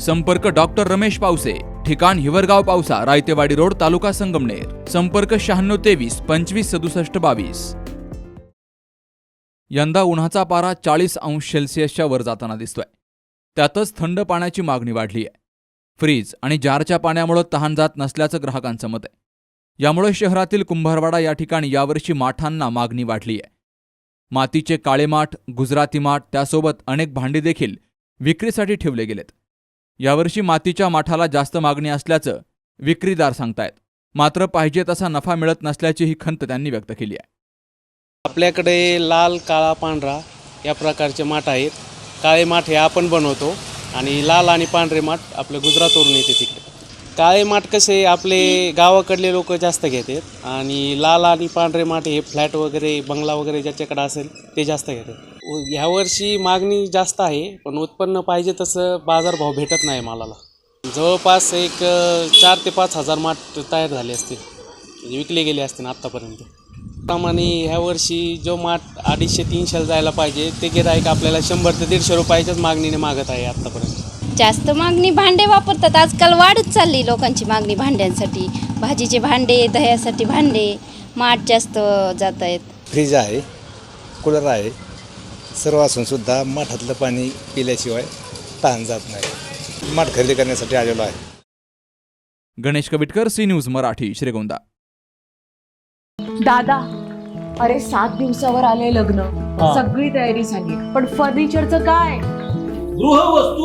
संपर्क डॉक्टर रमेश पावसे ठिकाण हिवरगाव पावसा रायतेवाडी रोड तालुका संगमनेर. संपर्क शहाण्णव तेवीस पंचवीस सदुसष्ट बावीस. यंदा उन्हाचा पारा चाळीस अंश सेल्सिअसच्या वर जाताना दिसतोय. त्यातच थंड पाण्याची मागणी वाढली आहे. फ्रीज आणि जारच्या पाण्यामुळे तहान जात नसल्याचं ग्राहकांचं मत आहे. यामुळे शहरातील कुंभारवाडा या ठिकाणी यावर्षी माठांना मागणी वाढली आहे. मातीचे काळे माठ गुजराती माठ त्यासोबत अनेक भांडी देखील विक्रीसाठी ठेवले गेलेत. यावर्षी मातीच्या माठाला जास्त मागणी असल्याचं विक्रीदार सांगतायत. मात्र पाहिजे तसा नफा मिळत नसल्याची ही खंत त्यांनी व्यक्त केली आहे. आपल्याकडे लाल काळा पांढरा या प्रकारचे माठ आहेत. काळे माठ हे आपण बनवतो आणि लाल आणि पांढरे माठ आपलं गुजरातवरून येते तिकडे. काळे माठ कसे आपले गावाकडले लोक जास्त घेतात आणि लाल आणि पांढरे माठ हे फ्लॅट वगैरे बंगला वगैरे ज्याच्याकडे असेल ते जास्त घेतात. व ह्यावर्षी मागणी जास्त आहे पण उत्पन्न पाहिजे तसं बाजारभाव भेटत नाही मालाला. जवळपास एक चार ते पाच हजार माठ तयार झाले असतील म्हणजे विकले गेले असतील आत्तापर्यंत. प्रमाणे ह्या वर्षी जो माठ अडीचशे तीनशेला जायला पाहिजे ते गिरायक आपल्याला शंभर ते दीडशे रुपयाच्याच मागणीने मागत आहे आत्तापर्यंत. जास्त मागणी भांडे वापरतात. आजकाल वाढत चालली लोकांची मागणी भांड्यांसाठी. भाजीचे भांडे दह्यासाठी भांडे माठ जास्त जात आहेत. फ्रीज आहे कूलर आहे. सर्व असून सुद्धा माठातलं पाणी पिल्याशिवाय तहान जात नाही. माठ खरेदी करण्यासाठी आलेलो आहे. Ganesh Kavitkar C news Marathi Shrigonda. दादा अरे सात दिवसावर आले लग्न. सगळी तयारी झाली. पण फर्निचरचं काय?